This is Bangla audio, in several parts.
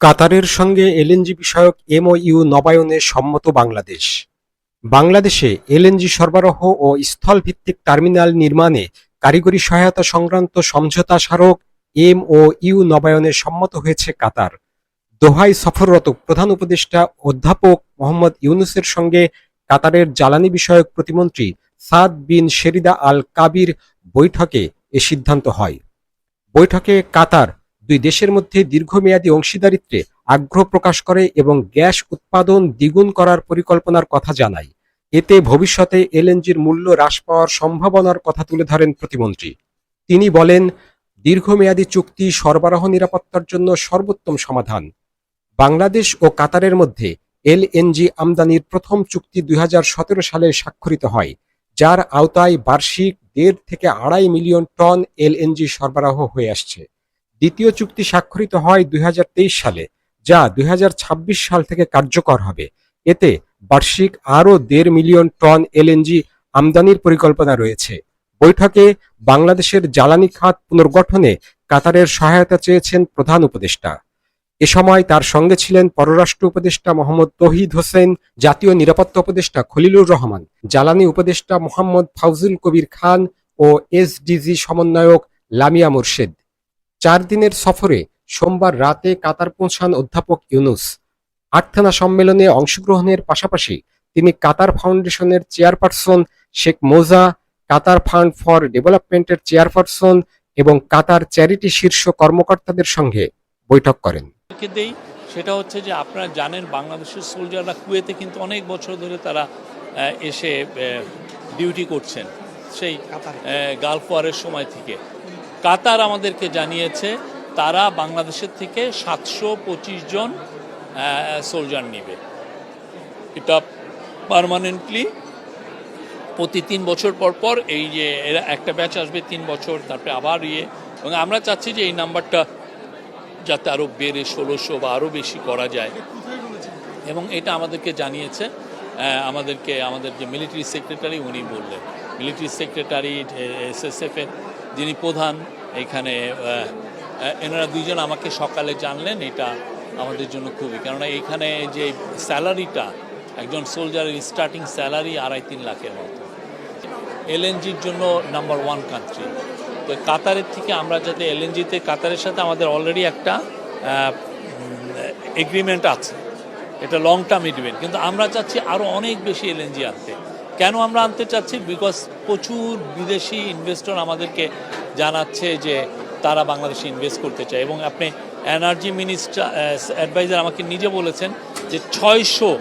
কাতারের সঙ্গে এলএনজি বিষয়ক এমওইউ নবায়নে সম্মত বাংলাদেশ। বাংলাদেশে এলএনজি সরবরাহ ও স্থলভিত্তিক টার্মিনাল নির্মাণে কারিগরি সহায়তা সংক্রান্ত সমঝোতা স্মারক এম ও ইউ নবায়নে সম্মত হয়েছে কাতার। দোহাই সফররত প্রধান উপদেষ্টা অধ্যাপক মোহাম্মদ ইউনুসের সঙ্গে কাতারের জ্বালানি বিষয়ক প্রতিমন্ত্রী সাদ বিন শেরিদা আল কাবির বৈঠকে এ সিদ্ধান্ত হয়। বৈঠকে কাতার দুই দেশের মধ্যে দীর্ঘমেয়াদী অংশীদারিত্বে আগ্রহ প্রকাশ করে এবং গ্যাস উৎপাদন দ্বিগুণ করার পরিকল্পনার কথা জানায়। এতে ভবিষ্যতে এলএনজির মূল্য হ্রাস পাওয়ার সম্ভাবনার কথা তুলে ধরেন প্রতিমন্ত্রী। তিনি বলেন, দীর্ঘমেয়াদী চুক্তি সরবরাহ নিরাপত্তার জন্য সর্বোত্তম সমাধান। বাংলাদেশ ও কাতারের মধ্যে এলএনজি আমদানির প্রথম চুক্তি দুই হাজার সতেরো সালে স্বাক্ষরিত হয়, যার আওতায় বার্ষিক দেড় থেকে আড়াই মিলিয়ন টন এলএনজি সরবরাহ হয়ে আসছে। দ্বিতীয় চুক্তি স্বাক্ষরিত হয় দুই হাজার তেইশ সালে, যা দুই হাজার ছাব্বিশ সাল থেকে কার্যকর হবে। এতে বার্ষিক আরও দেড় মিলিয়ন টন এলএনজি আমদানির পরিকল্পনা রয়েছে। বৈঠকে বাংলাদেশের জ্বালানি খাত পুনর্গঠনে কাতারের সহায়তা চেয়েছেন প্রধান উপদেষ্টা। এ সময় তার সঙ্গে ছিলেন পররাষ্ট্র উপদেষ্টা মোহাম্মদ তহিদ হোসেন, জাতীয় নিরাপত্তা উপদেষ্টা খলিলুর রহমান, জ্বালানি উপদেষ্টা মোহাম্মদ ফাউজুল কবির খান ও এসডিজি সমন্বয়ক লামিয়া মুর্শেদ। চার দিনের সফরে সোমবার রাতে কাতার পৌঁছান অধ্যাপক ইউনুস। আটথানা সম্মেলনে অংশগ্রহণের পাশাপাশি তিনি কাতার ফাউন্ডেশনের chairperson Sheikh Moza, Qatar fund for ডেভেলপমেন্টের চেয়ারপারসন এবং কাতার চ্যারিটি শীর্ষ কর্মকর্তাদের সঙ্গে বৈঠক করেন। সেটা হচ্ছে যে আপনারা জানেন বাংলাদেশের সোলজাররা কুয়েতে কিন্তু অনেক বছর ধরে তারা এসে ডিউটি করছেন সেই গালফ ওয়ারের সময় থেকে। কাতার আমাদেরকে জানিয়েছে, তারা বাংলাদেশের থেকে সাতশো পঁচিশ জন সোলজার নিবে। এটা পারমানেন্টলি প্রতি তিন বছর পর পর এই যে এরা একটা ব্যাচ আসবে তিন বছর, তারপরে আবার ইয়ে। এবং আমরা চাচ্ছি যে এই নাম্বারটা যাতে আরও বেড়ে ষোলোশো বা আরও বেশি করা যায়। এবং এটা আমাদেরকে জানিয়েছে আমাদেরকে, আমাদের যে মিলিটারি সেক্রেটারি উনি বললেন। মিলিটারি সেক্রেটারি এসএসএফ এর যিনি প্রধান এখানে এনারা দুইজন আমাকে সকালে জানলেন, এটা আমাদের জন্য খুবই। কেননা এইখানে যে স্যালারিটা, একজন সোলজারের স্টার্টিং স্যালারি আড়াই তিন লাখের মতো। এলএনজির জন্য নাম্বার ওয়ান কান্ট্রি তো কাতারের থেকে আমরা যাতে এলএনজিতে, কাতারের সাথে আমাদের অলরেডি একটা এগ্রিমেন্ট আছে। এটা লং টার্ম এগ্রিমেন্ট কিন্তু আমরা চাচ্ছি আরও অনেক বেশি এলএনজি আনতে। কেন আমরা আনতে চাচ্ছি? বিকজ প্রচুর বিদেশি ইনভেস্টর আমাদেরকে জানাচ্ছে যে তারা বাংলাদেশে ইনভেস্ট করতে চায়। এবং আপনি এনার্জি মিনিস্টার অ্যাডভাইজার আমাকে নিজে বলেছেন যে ছয়শো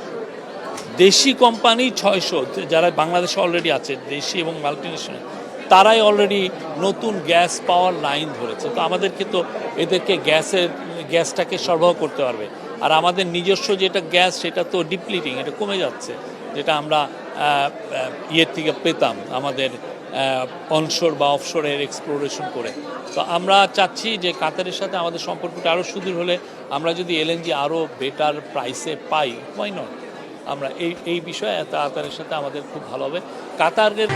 দেশি কোম্পানি ছয়শো যারা বাংলাদেশে অলরেডি আছে, দেশি এবং মাল্টিনেশনাল তারাই অলরেডি নতুন গ্যাস পাওয়ার লাইন ধরেছে। তো আমাদেরকে তো এদেরকে গ্যাসের, গ্যাসটাকে সরবরাহ করতে পারবে। আর আমাদের নিজস্ব যেটা গ্যাস সেটা তো ডিপ্লিটিং এটা কমে যাচ্ছে, যেটা আমরা ইয়ের থেকে পেতাম, আমাদের অনশোর বা অফশোরের এক্সপ্লোরেশন করে। তো আমরা চাচ্ছি যে কাতারের সাথে আমাদের সম্পর্কটা আরও সুদূর হলে আমরা যদি এলএনজি আরও বেটার প্রাইসে পাই ওয়াই নট আমরা এই এই বিষয়ে কাতারের সাথে আমাদের খুব ভালো হবে। কাতারের